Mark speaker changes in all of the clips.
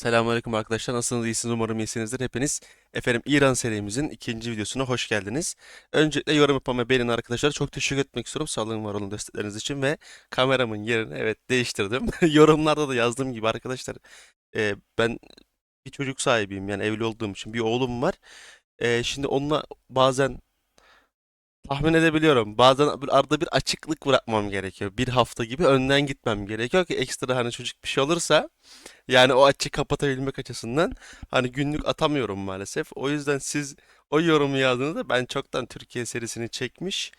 Speaker 1: Selamünaleyküm arkadaşlar. Nasılsınız? İyisiniz? Umarım iyisinizdir. Hepiniz efendim İran serimizin ikinci videosuna hoş geldiniz. Öncelikle yorum yapmaya beğenen arkadaşlar çok teşekkür etmek istiyorum. Sağ olun, var olun destekleriniz için ve kameramın yerini evet değiştirdim. Yorumlarda da yazdığım gibi arkadaşlar e, ben bir çocuk sahibiyim yani evli olduğum için bir oğlum var. E, şimdi onunla bazen tahmin edebiliyorum. Bazen arada bir açıklık bırakmam gerekiyor. Bir hafta gibi önden gitmem gerekiyor ki ekstra hani çocuk bir şey olursa yani o açığı kapatabilmek açısından hani günlük atamıyorum maalesef. O yüzden siz o yorumu yazdığınızda ben çoktan Türkiye serisini çekmiş,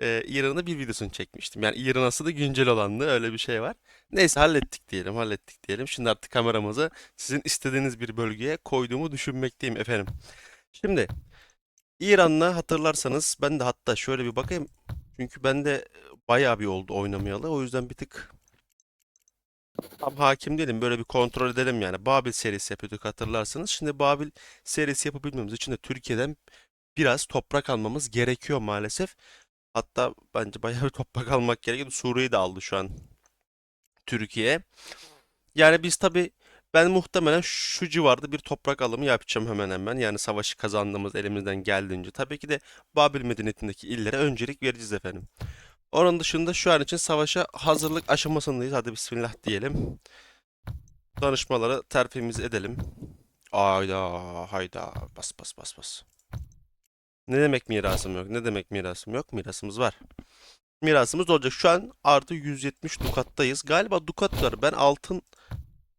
Speaker 1: e, İran'da bir videosunu çekmiştim. Yani İran aslında güncel olandı öyle bir şey var. Neyse hallettik diyelim, hallettik diyelim. Şimdi artık kameramızı sizin istediğiniz bir bölgeye koyduğumu düşünmekteyim efendim. Şimdi İran'la hatırlarsanız ben de hatta şöyle bir bakayım. Çünkü ben de bayağı bir oldu oynamayalı. O yüzden bir tık Tam hakim değilim. Böyle bir kontrol edelim yani. Babil serisi yapıyorduk hatırlarsanız. Şimdi Babil serisi yapabilmemiz için de Türkiye'den biraz toprak almamız gerekiyor maalesef. Hatta bence bayağı bir toprak almak gerekiyor. Suriye'yi de aldı şu an Türkiye. Yani biz tabii ben muhtemelen şu civarda bir toprak alımı yapacağım hemen hemen. Yani savaşı kazandığımız elimizden geldiğince. Tabii ki de Babil medeniyetindeki illere öncelik vereceğiz efendim. Onun dışında şu an için savaşa hazırlık aşamasındayız. Hadi bismillah diyelim. Danışmaları terfimiz edelim. Hayda hayda bas bas bas bas. Ne demek mirasım yok? Ne demek mirasım yok? Mirasımız var. Mirasımız olacak. Şu an artı 170 dukattayız. Galiba dukatlar ben altın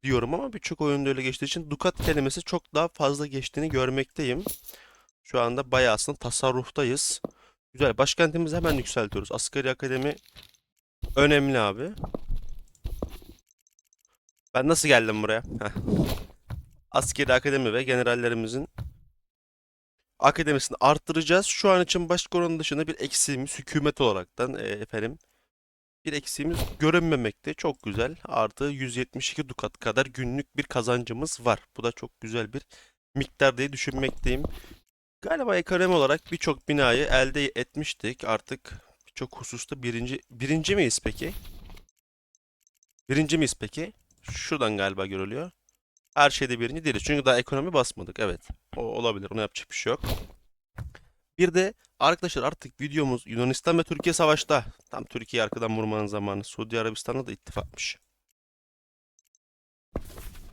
Speaker 1: diyorum ama birçok oyunda öyle geçtiği için dukat kelimesi çok daha fazla geçtiğini görmekteyim. Şu anda bayağı aslında tasarruftayız. Güzel. Başkentimizi hemen yükseltiyoruz. Asgari akademi önemli abi. Ben nasıl geldim buraya? Askeri akademi ve generallerimizin akademisini arttıracağız. Şu an için başkoronun dışında bir eksiğimiz hükümet olaraktan e, efendim bir eksiğimiz görünmemekte. Çok güzel. Artı 172 dukat kadar günlük bir kazancımız var. Bu da çok güzel bir miktar diye düşünmekteyim. Galiba ekonomi olarak birçok binayı elde etmiştik. Artık birçok hususta birinci birinci miyiz peki? Birinci miyiz peki? Şuradan galiba görülüyor. Her şeyde birinci değiliz. Çünkü daha ekonomi basmadık. Evet. O olabilir. Ona yapacak bir şey yok. Bir de arkadaşlar artık videomuz Yunanistan ve Türkiye savaşta. Tam Türkiye arkadan vurmanın zamanı. Suudi Arabistan'la da ittifakmış.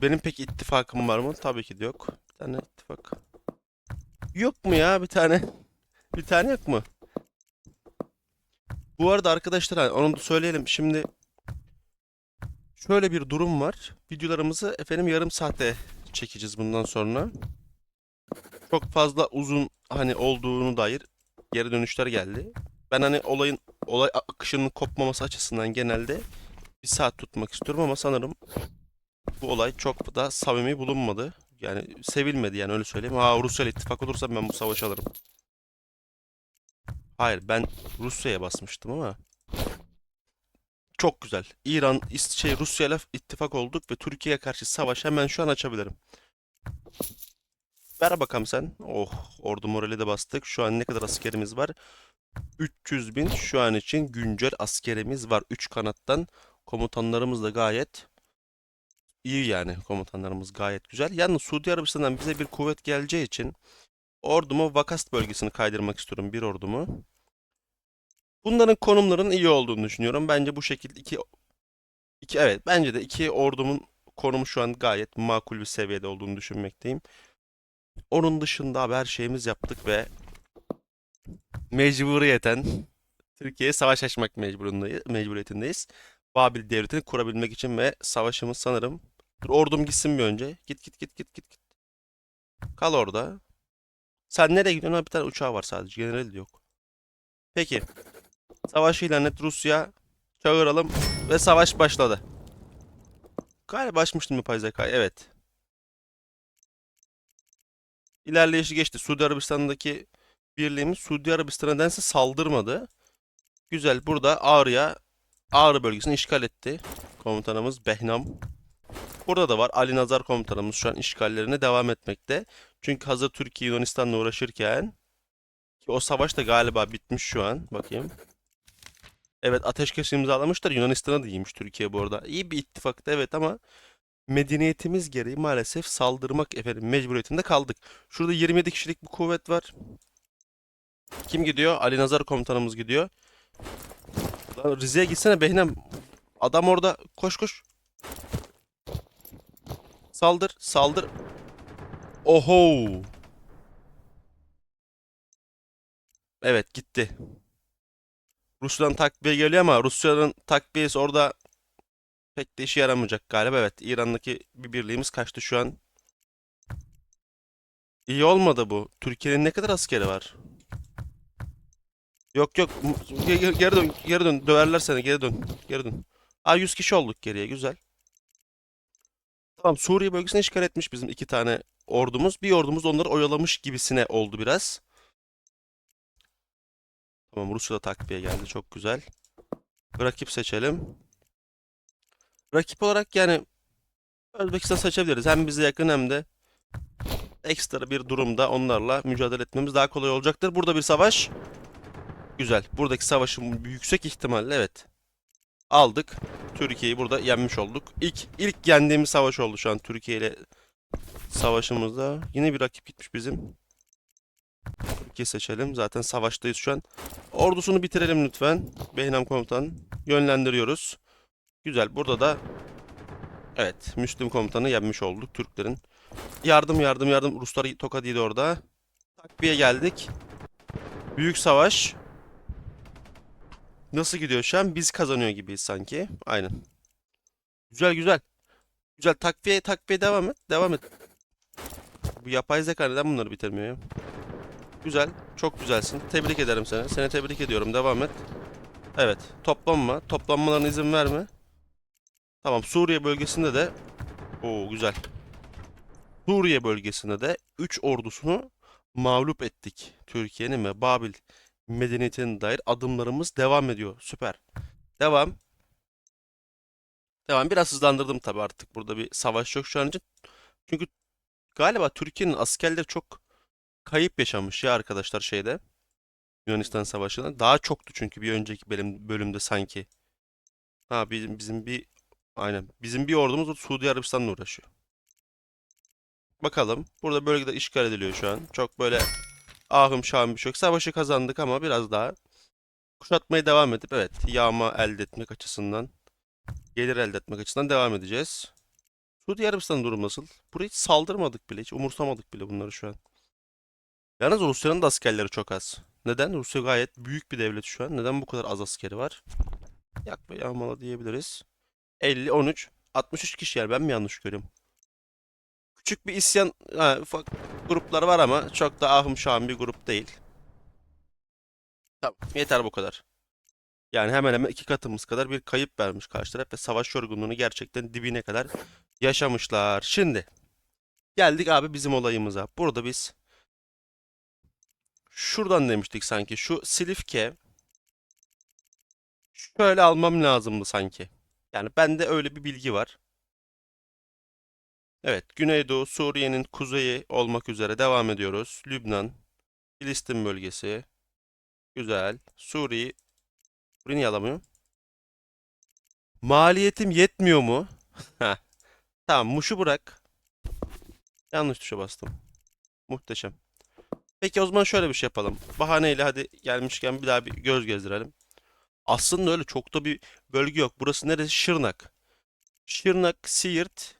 Speaker 1: Benim pek ittifakım var mı? Tabii ki de yok. Bir tane ittifak. Yok mu ya bir tane? Bir tane yok mu? Bu arada arkadaşlar hani onu da söyleyelim. Şimdi şöyle bir durum var. Videolarımızı efendim yarım saate çekeceğiz bundan sonra. Çok fazla uzun hani olduğunu dair geri dönüşler geldi. Ben hani olayın olay akışının kopmaması açısından genelde bir saat tutmak istiyorum ama sanırım bu olay çok da samimi bulunmadı. Yani sevilmedi yani öyle söyleyeyim. Ha Rusya ile ittifak olursa ben bu savaşı alırım. Hayır ben Rusya'ya basmıştım ama çok güzel. İran, şey Rusya ile ittifak olduk ve Türkiye'ye karşı savaş hemen şu an açabilirim. Ver bakalım sen. Oh ordu morali de bastık. Şu an ne kadar askerimiz var? 300 bin şu an için güncel askerimiz var. 3 kanattan komutanlarımız da gayet iyi yani. Komutanlarımız gayet güzel. Yalnız Suudi Arabistan'dan bize bir kuvvet geleceği için ordumu Vakast bölgesini kaydırmak istiyorum bir ordumu. Bunların konumlarının iyi olduğunu düşünüyorum. Bence bu şekilde iki, iki evet bence de iki ordumun konumu şu an gayet makul bir seviyede olduğunu düşünmekteyim. Onun dışında abi şeyimiz yaptık ve mecburiyeten Türkiye'ye savaş açmak mecburiyetindeyiz. Babil devletini kurabilmek için ve savaşımız sanırım Dur ordum gitsin bir önce. Git git git git git git. Kal orada. Sen nereye gidiyorsun? Bir tane uçağı var sadece. Generali de yok. Peki. Savaş ilan et Rusya. Çağıralım. Ve savaş başladı. Galiba açmıştım yapay zekayı. Evet. İlerleyişi geçti. Suudi Arabistan'daki birliğimiz Suudi Arabistan'a nedense saldırmadı. Güzel. Burada Ağrı'ya Ağrı bölgesini işgal etti. Komutanımız Behnam. Burada da var. Ali Nazar komutanımız şu an işgallerine devam etmekte. Çünkü hazır Türkiye Yunanistan'la uğraşırken ki o savaş da galiba bitmiş şu an. Bakayım. Evet ateşkes imzalamışlar. Yunanistan'a da iyiymiş Türkiye bu arada. İyi bir ittifaktı evet ama medeniyetimiz gereği maalesef saldırmak efendim mecburiyetinde kaldık. Şurada 27 kişilik bir kuvvet var. Kim gidiyor? Ali Nazar komutanımız gidiyor. Lan Rize'ye gitsene Behnem. Adam orada. Koş koş. Saldır, saldır. Oho. Evet gitti. Rusya'dan takviye geliyor ama Rusya'nın takviyesi orada pek de işe yaramayacak galiba. Evet, İran'daki bir birliğimiz kaçtı şu an. İyi olmadı bu. Türkiye'nin ne kadar askeri var? Yok yok. Ge- ge- Geri dön. Geri dön. Döverler seni. Geri dön. Geri dön. Aa 100 kişi olduk geriye. Güzel. Tamam Suriye bölgesini işgal etmiş bizim iki tane ordumuz. Bir ordumuz onları oyalamış gibisine oldu biraz. Tamam Rusya da takviye geldi. Çok güzel. Rakip seçelim. Rakip olarak yani Özbekistan seçebiliriz. Hem bize yakın hem de ekstra bir durumda onlarla mücadele etmemiz daha kolay olacaktır. Burada bir savaş. Güzel. Buradaki savaşın yüksek ihtimalle evet. Aldık. Türkiye'yi burada yenmiş olduk. İlk ilk yendiğimiz savaş oldu şu an Türkiye ile savaşımızda. Yine bir rakip gitmiş bizim. Türkiye seçelim. Zaten savaştayız şu an. Ordusunu bitirelim lütfen. Behnam komutan. Yönlendiriyoruz. Güzel. Burada da evet Müslüm komutanı yenmiş olduk Türklerin. Yardım yardım yardım. Ruslar tokat yedi orada. Takviye geldik. Büyük savaş. Nasıl gidiyor şu an? Biz kazanıyor gibiyiz sanki. Aynen. Güzel güzel. Güzel takviye takviye devam et. Devam et. Bu yapay zeka neden bunları bitirmiyor ya? Güzel. Çok güzelsin. Tebrik ederim seni. Seni tebrik ediyorum. Devam et. Evet. Toplanma. Toplanmalarına izin verme. Tamam. Suriye bölgesinde de Oo güzel. Suriye bölgesinde de 3 ordusunu mağlup ettik. Türkiye'nin ve Babil medeniyetine dair adımlarımız devam ediyor. Süper. Devam. Devam. Biraz hızlandırdım tabii artık. Burada bir savaş yok şu an için. Çünkü galiba Türkiye'nin askerleri çok kayıp yaşamış ya arkadaşlar şeyde. Yunanistan Savaşı'nda. Daha çoktu çünkü bir önceki bölüm, bölümde sanki. Ha bizim, bizim bir aynen bizim bir ordumuz Suudi Arabistan'la uğraşıyor. Bakalım. Burada bölgede işgal ediliyor şu an. Çok böyle ahım şahım bir şey yok. Savaşı kazandık ama biraz daha kuşatmaya devam edip evet yağma elde etmek açısından gelir elde etmek açısından devam edeceğiz. Suudi Arabistan durum nasıl? Buraya hiç saldırmadık bile. Hiç umursamadık bile bunları şu an. Yalnız Rusya'nın da askerleri çok az. Neden? Rusya gayet büyük bir devlet şu an. Neden bu kadar az askeri var? Yak be yağmala diyebiliriz. 50, 13, 63 kişi yer. Ben mi yanlış görüyorum? Küçük bir isyan, ha, ufak gruplar var ama çok da ahım şahım bir grup değil. Tamam, yeter bu kadar. Yani hemen hemen iki katımız kadar bir kayıp vermiş karşı taraf ve savaş yorgunluğunu gerçekten dibine kadar yaşamışlar. Şimdi geldik abi bizim olayımıza. Burada biz şuradan demiştik sanki. Şu Silifke şöyle almam lazımdı sanki. Yani bende öyle bir bilgi var. Evet, Güneydoğu, Suriye'nin kuzeyi olmak üzere devam ediyoruz. Lübnan, Filistin bölgesi. Güzel. Suriye. Suriye niye alamıyorum? Maliyetim yetmiyor mu? Tamam, Muş'u bırak. Yanlış tuşa bastım. Muhteşem. Peki o zaman şöyle bir şey yapalım. Bahaneyle hadi gelmişken bir daha bir göz gezdirelim. Aslında öyle çok da bir bölge yok. Burası neresi? Şırnak. Şırnak, Siirt.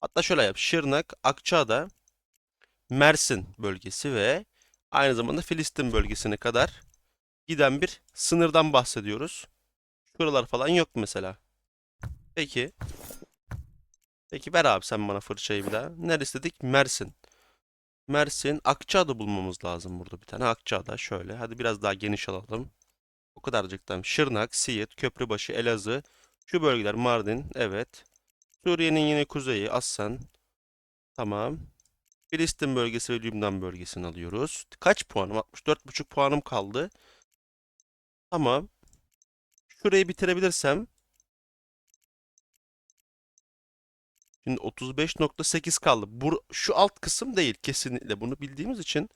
Speaker 1: Hatta şöyle yap. Şırnak, Akçaada, Mersin bölgesi ve aynı zamanda Filistin bölgesine kadar giden bir sınırdan bahsediyoruz. Şuralar falan yok mesela. Peki. Peki ver abi sen bana fırçayı bir daha. Neresi dedik? Mersin. Mersin, Akçaada bulmamız lazım burada bir tane. Akçaada şöyle. Hadi biraz daha geniş alalım. O kadarcıktan. Şırnak, Siirt, Köprübaşı, Elazığ. Şu bölgeler Mardin. Evet. Suriye'nin yine kuzeyi Aslan. Tamam. Filistin bölgesi ve Lübnan bölgesini alıyoruz. Kaç puanım? 64,5 puanım kaldı. Tamam. Şurayı bitirebilirsem. Şimdi 35.8 kaldı. Bu, şu alt kısım değil kesinlikle. Bunu bildiğimiz için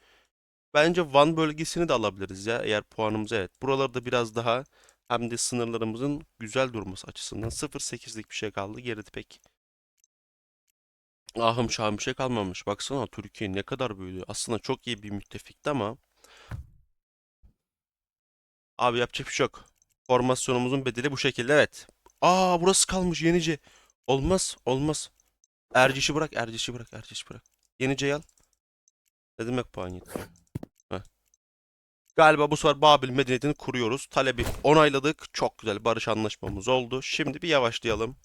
Speaker 1: bence Van bölgesini de alabiliriz ya. Eğer puanımız evet. Buralarda biraz daha hem de sınırlarımızın güzel durması açısından 0.8'lik bir şey kaldı. Geride pek Ahım şahım bir şey kalmamış. Baksana Türkiye ne kadar büyüdü. Aslında çok iyi bir müttefikti ama abi yapacak bir şey yok. Formasyonumuzun bedeli bu şekilde evet. Aa burası kalmış Yenice. Olmaz olmaz. Erciş'i bırak Erciş'i bırak Erciş'i bırak. Yenice'yi al. Ne demek puan yetti? Galiba bu sefer Babil medeniyetini kuruyoruz. Talebi onayladık. Çok güzel barış anlaşmamız oldu. Şimdi bir yavaşlayalım.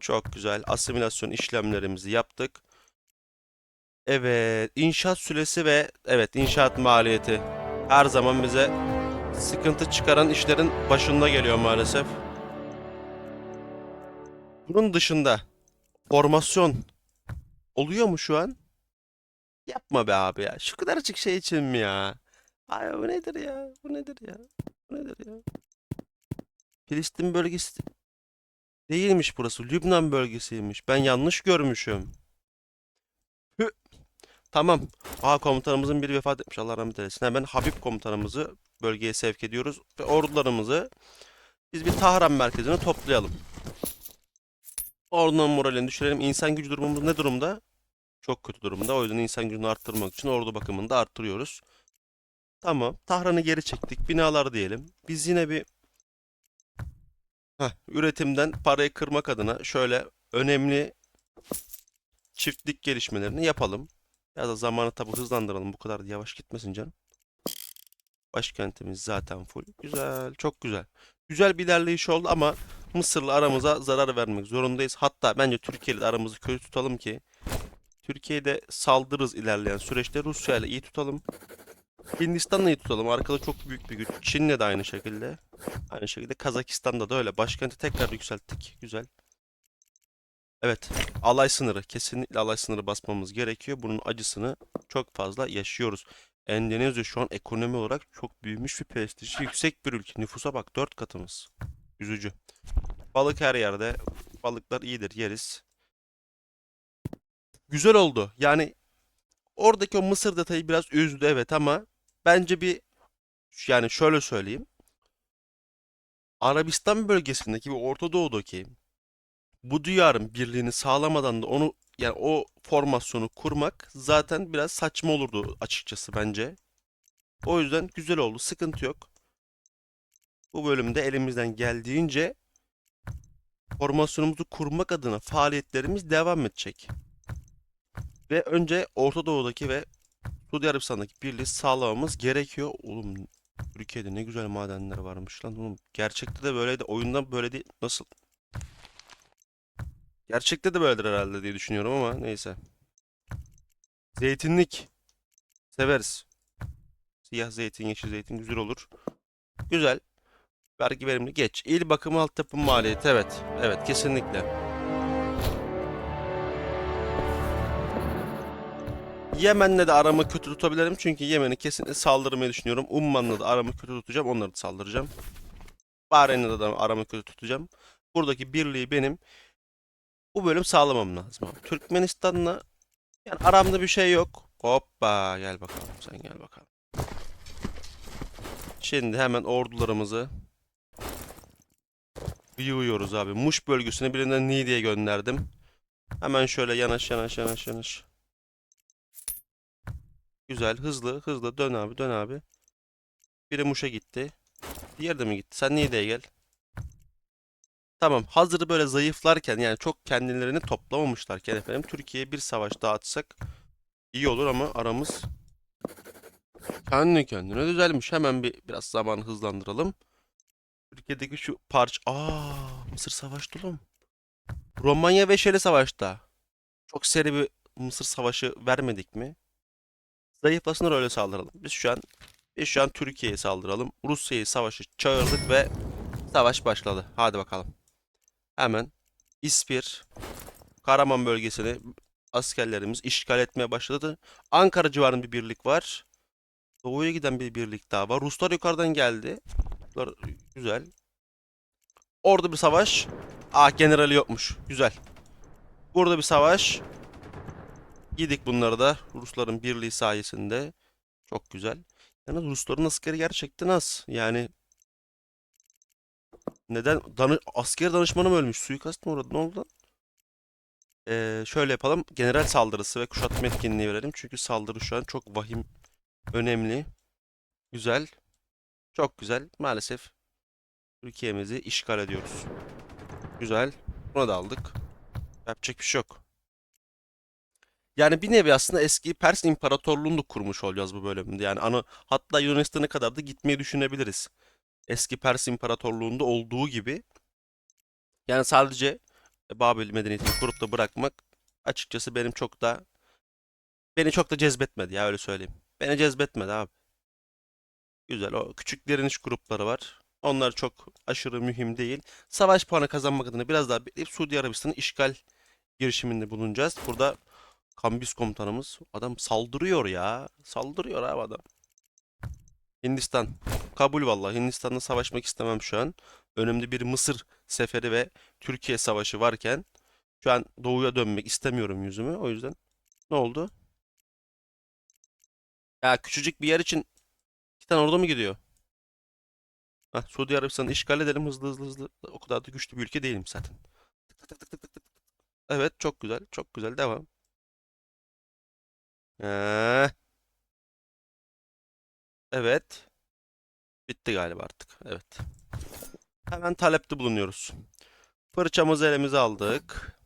Speaker 1: Çok güzel. Asimilasyon işlemlerimizi yaptık. Evet, inşaat süresi ve evet inşaat maliyeti her zaman bize sıkıntı çıkaran işlerin başında geliyor maalesef. Bunun dışında formasyon oluyor mu şu an? Yapma be abi ya. Şu kadarcık şey için mi ya? Ay bu nedir ya? Bu nedir ya? Bu nedir ya? Filistin bölgesi değilmiş burası. Lübnan bölgesiymiş. Ben yanlış görmüşüm. Hü. Tamam. Aa komutanımızın biri vefat etmiş. Allah rahmet eylesin. Hemen Habib komutanımızı bölgeye sevk ediyoruz. Ve ordularımızı biz bir Tahran merkezine toplayalım. Ordunun moralini düşürelim. İnsan gücü durumumuz ne durumda? Çok kötü durumda. O yüzden insan gücünü arttırmak için ordu bakımını da arttırıyoruz. Tamam. Tahran'ı geri çektik. Binalar diyelim. Biz yine bir Heh, üretimden parayı kırmak adına şöyle önemli çiftlik gelişmelerini yapalım. Ya da zamanı tabi hızlandıralım. Bu kadar da yavaş gitmesin canım. Başkentimiz zaten full. Güzel, çok güzel. Güzel bir ilerleyiş oldu ama Mısır'la aramıza zarar vermek zorundayız. Hatta bence Türkiye ile aramızı kötü tutalım ki Türkiye'de saldırırız ilerleyen süreçte. Rusya iyi tutalım. Hindistan'la tutalım. Arkada çok büyük bir güç. Çin'le de aynı şekilde. Aynı şekilde Kazakistan'da da öyle. Başkenti tekrar yükselttik. Güzel. Evet. Alay sınırı. Kesinlikle alay sınırı basmamız gerekiyor. Bunun acısını çok fazla yaşıyoruz. Endonezya şu an ekonomi olarak çok büyümüş bir prestiji yüksek bir ülke. Nüfusa bak 4 katımız. Üzücü. Balık her yerde. Balıklar iyidir yeriz. Güzel oldu. Yani oradaki o Mısır detayı biraz üzdü evet ama bence bir yani şöyle söyleyeyim. Arabistan bölgesindeki ve Orta Doğu'daki bu diyarın birliğini sağlamadan da onu yani o formasyonu kurmak zaten biraz saçma olurdu açıkçası bence. O yüzden güzel oldu. Sıkıntı yok. Bu bölümde elimizden geldiğince formasyonumuzu kurmak adına faaliyetlerimiz devam edecek. Ve önce Orta Doğu'daki ve Suudi Arabistan'daki birliği sağlamamız gerekiyor. Oğlum Türkiye'de ne güzel madenler varmış lan oğlum. Gerçekte de böyleydi. Oyunda böyle değil. Nasıl? Gerçekte de böyledir herhalde diye düşünüyorum ama neyse. Zeytinlik. Severiz. Siyah zeytin, yeşil zeytin güzel olur. Güzel. Vergi verimli geç. İl bakımı altyapı maliyeti evet. Evet kesinlikle. Yemen'le de aramı kötü tutabilirim çünkü Yemen'i kesinlikle saldırmayı düşünüyorum. Umman'la da aramı kötü tutacağım. Onları da saldıracağım. Bahreyn'le de aramı kötü tutacağım. Buradaki birliği benim bu bölüm sağlamam lazım. Türkmenistan'la yani aramda bir şey yok. Hoppa gel bakalım sen gel bakalım. Şimdi hemen ordularımızı yığıyoruz abi. Muş bölgesine birinden Niğde'ye gönderdim. Hemen şöyle yanaş yanaş yanaş yanaş. Güzel hızlı hızlı dön abi dön abi. Biri Muş'a gitti. Diğeri de mi gitti? Sen Niğde'ye gel. Tamam hazır böyle zayıflarken yani çok kendilerini toplamamışlarken efendim Türkiye'ye bir savaş daha atsak iyi olur ama aramız kendi kendine düzelmiş. Hemen bir biraz zaman hızlandıralım. Türkiye'deki şu parça... Aa, Mısır savaştı oğlum. Romanya ve Şeli savaşta. Çok seri bir Mısır savaşı vermedik mi? Zayıflasınlar öyle saldıralım. Biz şu an biz şu an Türkiye'ye saldıralım. Rusya'yı savaşı çağırdık ve savaş başladı. Hadi bakalım. Hemen İspir, Karaman bölgesini askerlerimiz işgal etmeye başladı. Ankara civarında bir birlik var. Doğuya giden bir birlik daha var. Ruslar yukarıdan geldi. Ruslar güzel. Orada bir savaş. Ah generali yokmuş. Güzel. Burada bir savaş. Yedik bunları da Rusların birliği sayesinde. Çok güzel. Yalnız Rusların askeri gerçekten az. Yani neden? Danı asker danışmanı mı ölmüş? Suikast mı uğradı? Ne oldu? Ee, şöyle yapalım. General saldırısı ve kuşatma etkinliği verelim. Çünkü saldırı şu an çok vahim, önemli. Güzel. Çok güzel. Maalesef Türkiye'mizi işgal ediyoruz. Güzel. Buna da aldık. Yapacak bir şey yok. Yani bir nevi aslında eski Pers İmparatorluğu'nu da kurmuş olacağız bu bölümde. Yani ana, hatta Yunanistan'a kadar da gitmeyi düşünebiliriz. Eski Pers İmparatorluğu'nda olduğu gibi. Yani sadece Babil medeniyetini kurup da bırakmak açıkçası benim çok da beni çok da cezbetmedi ya öyle söyleyeyim. Beni cezbetmedi abi. Güzel o küçük direniş grupları var. Onlar çok aşırı mühim değil. Savaş puanı kazanmak adına biraz daha bekleyip Suudi Arabistan'ın işgal girişiminde bulunacağız. Burada Kambis komutanımız adam saldırıyor ya. Saldırıyor abi adam. Hindistan. Kabul vallahi. Hindistan'la savaşmak istemem şu an. Önümde bir Mısır seferi ve Türkiye savaşı varken şu an doğuya dönmek istemiyorum yüzümü. O yüzden ne oldu? Ya küçücük bir yer için iki tane ordu mu gidiyor? Hah, Suudi Arabistan'ı işgal edelim hızlı hızlı hızlı. O kadar da güçlü bir ülke değilim zaten. Evet çok güzel çok güzel devam. Ee, evet. Bitti galiba artık. Evet. Hemen talepte bulunuyoruz. Fırçamızı elimize aldık.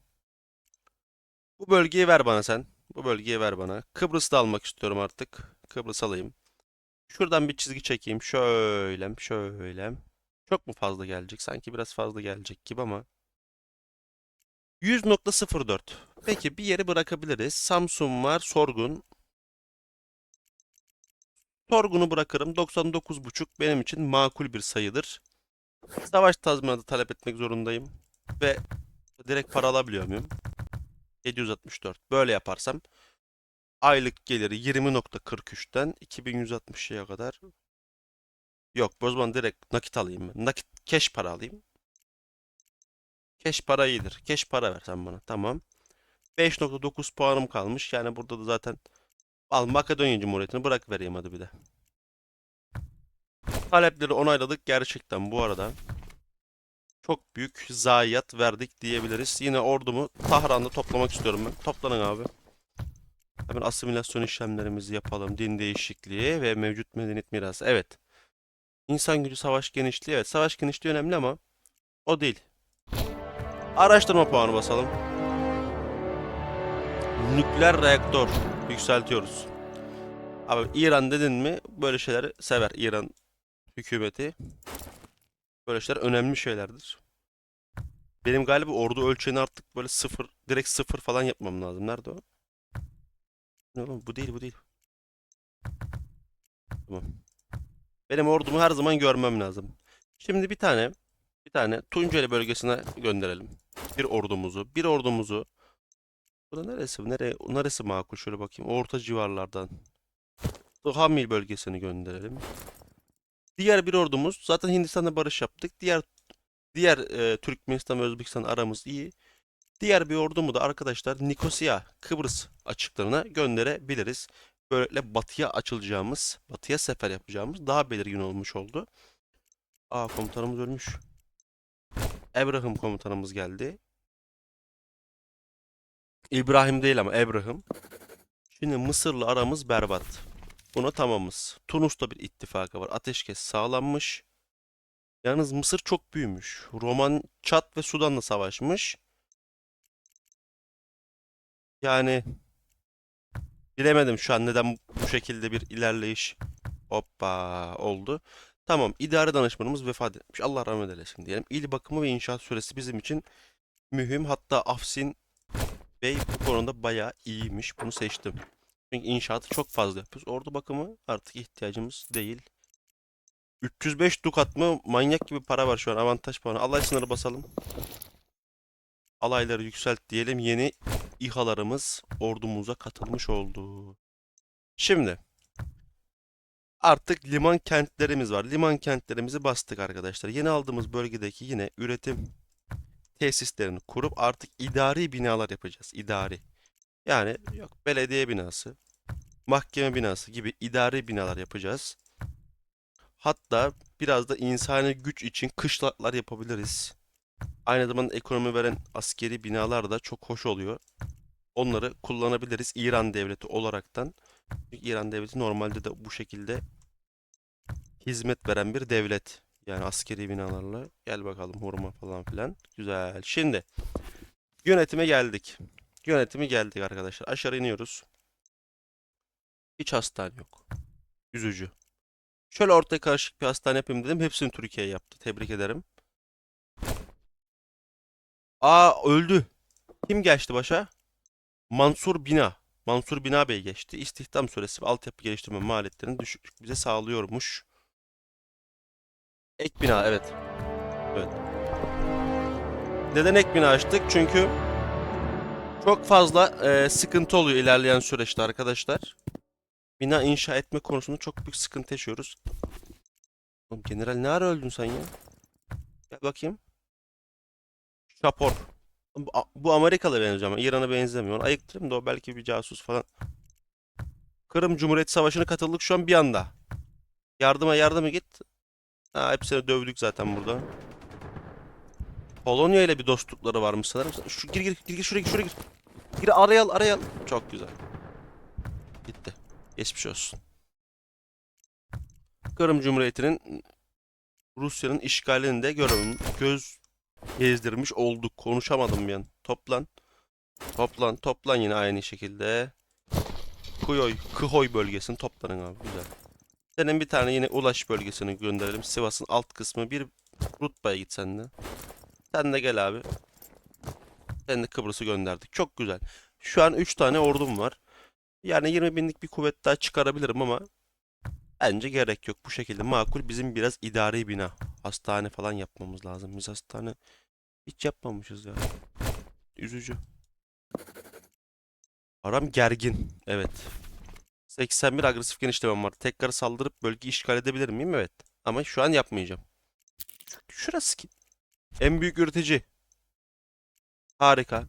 Speaker 1: Bu bölgeyi ver bana sen. Bu bölgeyi ver bana. Kıbrıs'ta almak istiyorum artık. Kıbrıs alayım. Şuradan bir çizgi çekeyim. Şöyle, şöyle. Çok mu fazla gelecek? Sanki biraz fazla gelecek gibi ama. 100.04. Peki bir yeri bırakabiliriz. Samsun var, Sorgun. Sorgun'u bırakırım. 99.5 benim için makul bir sayıdır. Savaş tazminatı talep etmek zorundayım. Ve direkt para alabiliyor muyum? 764. Böyle yaparsam aylık geliri 20.43'ten 2160'ya kadar yok. O zaman direkt nakit alayım ben. Nakit cash para alayım. Cash para iyidir. Cash para versen bana. Tamam. 5.9 puanım kalmış. Yani burada da zaten al Makedonya Cumhuriyeti'ni bırak vereyim hadi bir de. Talepleri onayladık gerçekten bu arada. Çok büyük zayiat verdik diyebiliriz. Yine ordumu Tahran'da toplamak istiyorum ben. Toplanın abi. Hemen asimilasyon işlemlerimizi yapalım. Din değişikliği ve mevcut medeniyet mirası. Evet. İnsan gücü savaş genişliği. Evet savaş genişliği önemli ama o değil. Araştırma puanı basalım. Nükleer reaktör yükseltiyoruz. Abi İran dedin mi böyle şeyleri sever İran hükümeti. Böyle şeyler önemli şeylerdir. Benim galiba ordu ölçeğini artık böyle sıfır, direkt sıfır falan yapmam lazım. Nerede o? Ne oğlum? Bu değil, bu değil. Tamam. Benim ordumu her zaman görmem lazım. Şimdi bir tane, bir tane Tunceli bölgesine gönderelim. Bir ordumuzu, bir ordumuzu. Bu da neresi? Nereye, neresi makul? Şöyle bakayım. Orta civarlardan. Hamil bölgesini gönderelim. Diğer bir ordumuz zaten Hindistan'la barış yaptık. Diğer diğer e, Türkmenistan ve Özbekistan aramız iyi. Diğer bir ordumu da arkadaşlar Nikosya, Kıbrıs açıklarına gönderebiliriz. Böylelikle batıya açılacağımız, batıya sefer yapacağımız daha belirgin olmuş oldu. Aa komutanımız ölmüş. Ebrahim komutanımız geldi. İbrahim değil ama Ebrahim. Şimdi Mısır'la aramız berbat. Buna tamamız. Tunus'ta bir ittifakı var. Ateşkes sağlanmış. Yalnız Mısır çok büyümüş. Roman, Çat ve Sudan'la savaşmış. Yani bilemedim şu an neden bu şekilde bir ilerleyiş hoppa oldu. Tamam idare danışmanımız vefat etmiş. Allah rahmet eylesin diyelim. İl bakımı ve inşaat süresi bizim için mühim. Hatta Afsin Bey bu konuda bayağı iyiymiş. Bunu seçtim. Çünkü inşaatı çok fazla yapıyoruz. Ordu bakımı artık ihtiyacımız değil. 305 dukat mı? Manyak gibi para var şu an. Avantaj puanı. Alay sınırı basalım. Alayları yükselt diyelim. Yeni İHA'larımız ordumuza katılmış oldu. Şimdi artık liman kentlerimiz var. Liman kentlerimizi bastık arkadaşlar. Yeni aldığımız bölgedeki yine üretim tesislerini kurup artık idari binalar yapacağız. İdari. Yani yok belediye binası, mahkeme binası gibi idari binalar yapacağız. Hatta biraz da insani güç için kışlalar yapabiliriz. Aynı zamanda ekonomi veren askeri binalar da çok hoş oluyor. Onları kullanabiliriz İran devleti olaraktan. İran devleti normalde de bu şekilde hizmet veren bir devlet. Yani askeri binalarla. Gel bakalım hurma falan filan. Güzel. Şimdi yönetime geldik. Yönetime geldik arkadaşlar. Aşağı iniyoruz. Hiç hastane yok. Üzücü. Şöyle ortaya karışık bir hastane yapayım dedim. Hepsini Türkiye yaptı. Tebrik ederim. Aa öldü. Kim geçti başa? Mansur Bina. Mansur Bina Bey geçti. İstihdam süresi ve altyapı geliştirme maliyetlerini düşüklük bize sağlıyormuş. Ek bina evet. Evet. Neden ek bina açtık? Çünkü çok fazla e, sıkıntı oluyor ilerleyen süreçte arkadaşlar. Bina inşa etme konusunda çok büyük sıkıntı yaşıyoruz. Oğlum general ne ara öldün sen ya? Gel bakayım. Şapor. Bu, bu Amerikalı benziyor ama İran'a benzemiyor. Onu ayıktırayım da o belki bir casus falan. Kırım Cumhuriyeti Savaşı'na katıldık şu an bir anda. Yardıma yardıma git. Ha, hepsini dövdük zaten burada. Polonya ile bir dostlukları varmış sanırım. Şu gir gir gir, gir şuraya gir şuraya gir. Gir araya al araya al. Çok güzel. Gitti. Geçmiş olsun. Kırım Cumhuriyeti'nin Rusya'nın işgalini de görün, göz gezdirmiş olduk. Konuşamadım an. Toplan. Toplan. Toplan yine aynı şekilde. Kuyoy, Kıhoy bölgesini toplanın abi. Güzel. Senin bir tane yine Ulaş bölgesini gönderelim. Sivas'ın alt kısmı bir Rutba'ya git sen de. Sen de gel abi. Sen de Kıbrıs'ı gönderdik. Çok güzel. Şu an 3 tane ordum var. Yani 20 binlik bir kuvvet daha çıkarabilirim ama bence gerek yok. Bu şekilde makul. Bizim biraz idari bina. Hastane falan yapmamız lazım. Biz hastane hiç yapmamışız ya. Üzücü. Aram gergin. Evet. 81 agresif genişlemem var. Tekrar saldırıp bölgeyi işgal edebilir miyim? Evet. Ama şu an yapmayacağım. Şurası ki. En büyük üretici. Harika.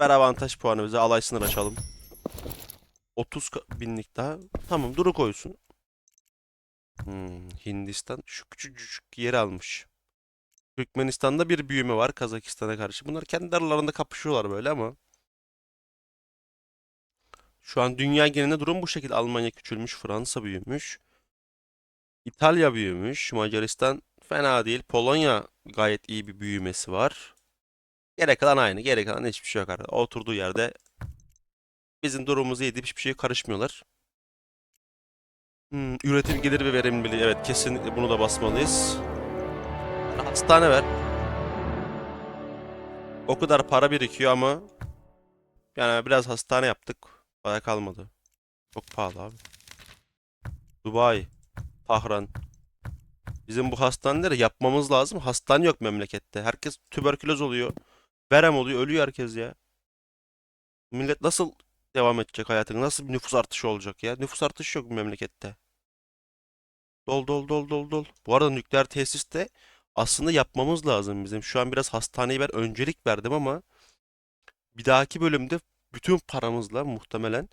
Speaker 1: Ver avantaj puanı bize. Alay sınır açalım. 30 ka- binlik daha. Tamam duru koysun. Hmm, Hindistan şu küçücük yeri almış. Türkmenistan'da bir büyüme var Kazakistan'a karşı. Bunlar kendi aralarında kapışıyorlar böyle ama. Şu an dünya genelinde durum bu şekilde. Almanya küçülmüş, Fransa büyümüş. İtalya büyümüş, Macaristan fena değil. Polonya gayet iyi bir büyümesi var. Gerek kalan aynı, gerek kalan hiçbir şey yok arkadaşlar. Oturduğu yerde bizim durumumuzu yedi, hiçbir şeye karışmıyorlar. Hmm, üretim gelir ve verimliliği. Evet kesinlikle bunu da basmalıyız. Hastane ver. O kadar para birikiyor ama yani biraz hastane yaptık. Baya kalmadı. Çok pahalı abi. Dubai, Tahran. Bizim bu hastaneleri yapmamız lazım. Hastane yok memlekette. Herkes tüberküloz oluyor. Verem oluyor. Ölüyor herkes ya. Millet nasıl devam edecek hayatını? Nasıl bir nüfus artışı olacak ya? Nüfus artışı yok bu memlekette. Dol dol dol dol dol. Bu arada nükleer tesis de aslında yapmamız lazım bizim. Şu an biraz hastaneyi ben öncelik verdim ama bir dahaki bölümde bütün paramızla muhtemelen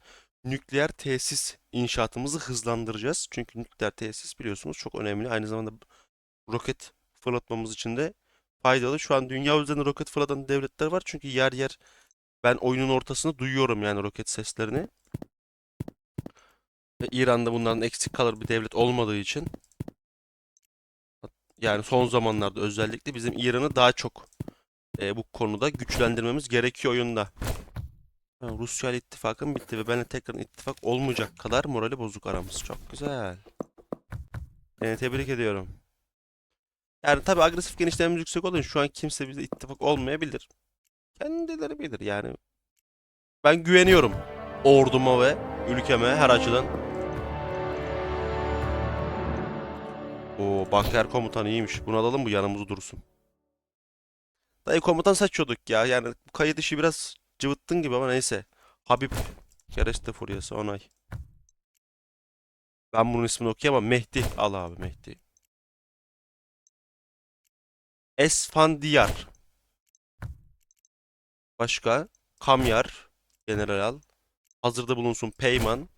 Speaker 1: nükleer tesis inşaatımızı hızlandıracağız. Çünkü nükleer tesis biliyorsunuz çok önemli. Aynı zamanda roket fırlatmamız için de faydalı. Şu an dünya üzerinde roket fırlatan devletler var. Çünkü yer yer ben oyunun ortasında duyuyorum yani roket seslerini. Ve İran'da bunların eksik kalır bir devlet olmadığı için yani son zamanlarda özellikle bizim İran'ı daha çok e, bu konuda güçlendirmemiz gerekiyor oyunda. Ha, Rusya ile ittifakım bitti ve benimle tekrar ittifak olmayacak kadar morali bozuk aramız. Çok güzel. Seni tebrik ediyorum. Yani tabii agresif genişlememiz yüksek olunca şu an kimse bize ittifak olmayabilir. Kendileri bilir yani. Ben güveniyorum orduma ve ülkeme her açıdan. O Baker komutan iyiymiş. Bunu alalım bu yanımızda dursun. Dayı komutan saçıyorduk ya. Yani bu kayıt işi biraz cıvıttın gibi ama neyse. Habib Kereste Furyası onay. Ben bunun ismini okuyamam. Mehdi. Al abi Mehdi. Esfandiyar. Başka? Kamyar. General al. Hazırda bulunsun Peyman.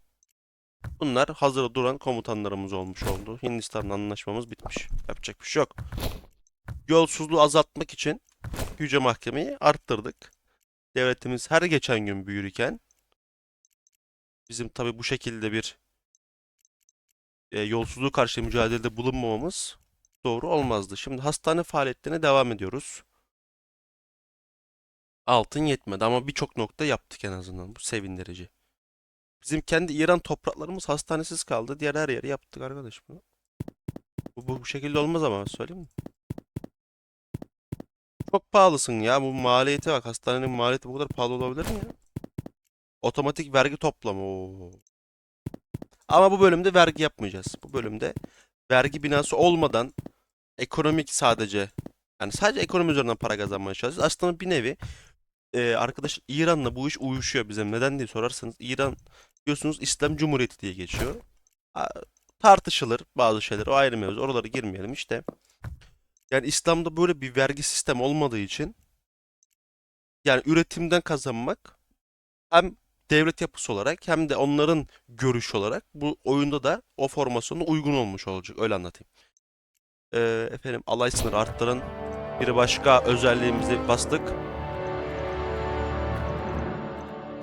Speaker 1: Bunlar hazırda duran komutanlarımız olmuş oldu. Hindistan'la anlaşmamız bitmiş. Yapacak bir şey yok. yolsuzluğu azaltmak için Yüce Mahkemeyi arttırdık. Devletimiz her geçen gün büyürken bizim tabii bu şekilde bir e, yolsuzluğu karşı mücadelede bulunmamamız doğru olmazdı. Şimdi hastane faaliyetlerine devam ediyoruz. Altın yetmedi ama birçok nokta yaptık en azından. Bu sevindirici. Bizim kendi İran topraklarımız hastanesiz kaldı. Diğer her yeri yaptık arkadaş. Bu, bu, bu şekilde olmaz ama söyleyeyim mi? Çok pahalısın ya. Bu maliyete bak. Hastanenin maliyeti bu kadar pahalı olabilir mi ya? Otomatik vergi toplamı. Oo. Ama bu bölümde vergi yapmayacağız. Bu bölümde vergi binası olmadan ekonomik sadece yani sadece ekonomi üzerinden para kazanmaya çalışacağız. Aslında bir nevi e, arkadaş İran'la bu iş uyuşuyor bize. Neden diye sorarsanız İran biliyorsunuz İslam Cumhuriyeti diye geçiyor. A- Tartışılır bazı şeyler. O ayrı mevzu. Oralara girmeyelim işte. Yani İslam'da böyle bir vergi sistemi olmadığı için yani üretimden kazanmak hem devlet yapısı olarak hem de onların görüşü olarak bu oyunda da o formasyona uygun olmuş olacak. Öyle anlatayım. Ee, efendim alay sınırı arttırın. Bir başka özelliğimizi bastık.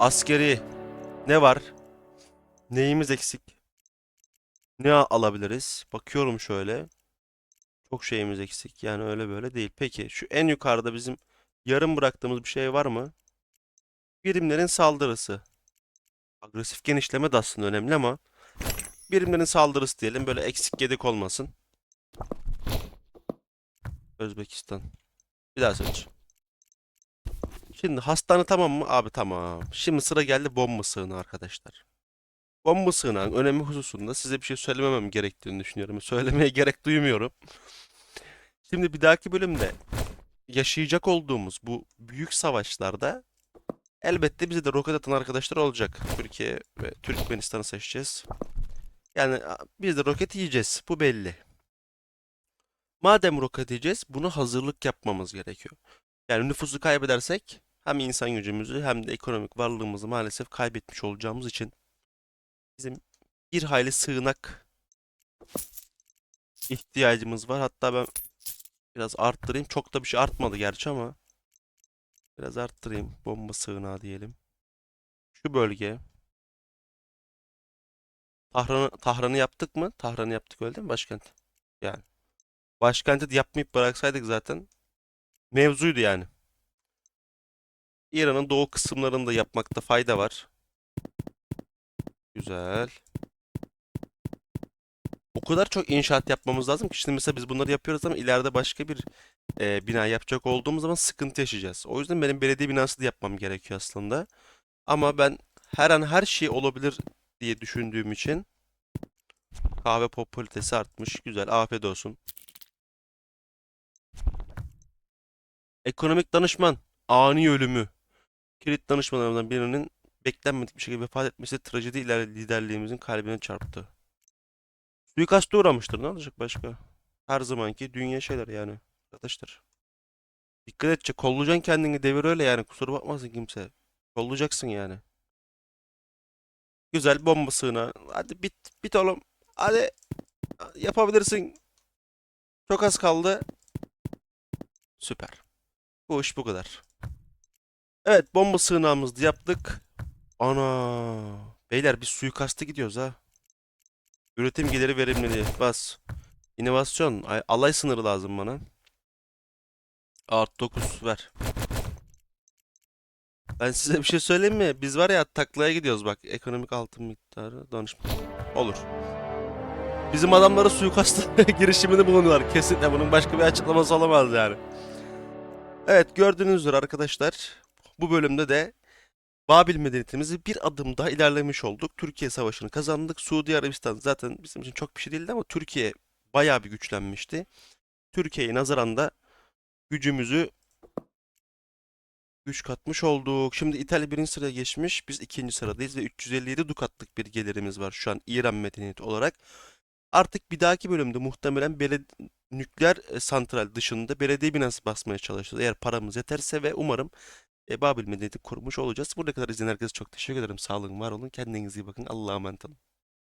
Speaker 1: Askeri ne var? Neyimiz eksik? Ne alabiliriz? Bakıyorum şöyle. Çok şeyimiz eksik. Yani öyle böyle değil. Peki şu en yukarıda bizim yarım bıraktığımız bir şey var mı? Birimlerin saldırısı. Agresif genişleme de aslında önemli ama birimlerin saldırısı diyelim. Böyle eksik gedik olmasın. Özbekistan. Bir daha seç. Şimdi hastane tamam mı? Abi tamam. Şimdi sıra geldi bomba sığınağı arkadaşlar. Bomba sığınağın önemi hususunda size bir şey söylememem gerektiğini düşünüyorum. Söylemeye gerek duymuyorum. Şimdi bir dahaki bölümde yaşayacak olduğumuz bu büyük savaşlarda elbette bize de roket atan arkadaşlar olacak. Türkiye ve Türkmenistan'ı seçeceğiz. Yani biz de roket yiyeceğiz. Bu belli. Madem roket yiyeceğiz, buna hazırlık yapmamız gerekiyor. Yani nüfusu kaybedersek hem insan gücümüzü hem de ekonomik varlığımızı maalesef kaybetmiş olacağımız için bizim bir hayli sığınak ihtiyacımız var. Hatta ben biraz arttırayım. Çok da bir şey artmadı gerçi ama biraz arttırayım. Bomba sığınağı diyelim. Şu bölge. Tahran'ı Tahran'ı yaptık mı? Tahran'ı yaptık öyle değil mi başkent? Yani. Başkenti yapmayıp bıraksaydık zaten mevzuydu yani. İran'ın doğu kısımlarını da yapmakta fayda var. Güzel. O kadar çok inşaat yapmamız lazım ki şimdi mesela biz bunları yapıyoruz ama ileride başka bir e, bina yapacak olduğumuz zaman sıkıntı yaşayacağız. O yüzden benim belediye binası da yapmam gerekiyor aslında. Ama ben her an her şey olabilir diye düşündüğüm için kahve popülaritesi artmış. Güzel. Afiyet olsun. Ekonomik danışman ani ölümü. Kilit danışmanlarımızdan birinin beklenmedik bir şekilde vefat etmesi trajedi iler liderliğimizin kalbine çarptı. Suikasta uğramıştır. Ne olacak başka? Her zamanki dünya şeyler yani. Arkadaşlar. Dikkat edecek. Kollayacaksın kendini. Devir öyle yani. Kusura bakmasın kimse. Kollayacaksın yani. Güzel bomba sığınağı. Hadi bit bit oğlum. Hadi yapabilirsin. Çok az kaldı. Süper. Bu iş bu kadar. Evet bomba sığınağımızı yaptık. Ana. Beyler biz suikasta gidiyoruz ha. Üretim geliri verimliliği. Bas. İnovasyon. Ay- alay sınırı lazım bana. Art 9 ver. Ben size bir şey söyleyeyim mi? Biz var ya taklaya gidiyoruz bak. Ekonomik altın miktarı danışma. Olur. Bizim adamları suikasta girişiminde bulunuyorlar. Kesinlikle bunun başka bir açıklaması olamaz yani. Evet gördüğünüz üzere arkadaşlar bu bölümde de Babil medeniyetimizi bir adım daha ilerlemiş olduk. Türkiye Savaşı'nı kazandık. Suudi Arabistan zaten bizim için çok bir şey değildi ama Türkiye bayağı bir güçlenmişti. Türkiye'ye nazaran da gücümüzü güç katmış olduk. Şimdi İtalya birinci sıraya geçmiş. Biz ikinci sıradayız ve 357 dukatlık bir gelirimiz var şu an İran medeniyeti olarak. Artık bir dahaki bölümde muhtemelen beled- nükleer e, santral dışında belediye binası basmaya çalışacağız. Eğer paramız yeterse ve umarım Babil medeniyeti kurmuş olacağız. Buraya kadar izleyen herkese çok teşekkür ederim. Sağ olun, var olun. Kendinize iyi bakın. Allah'a emanet olun.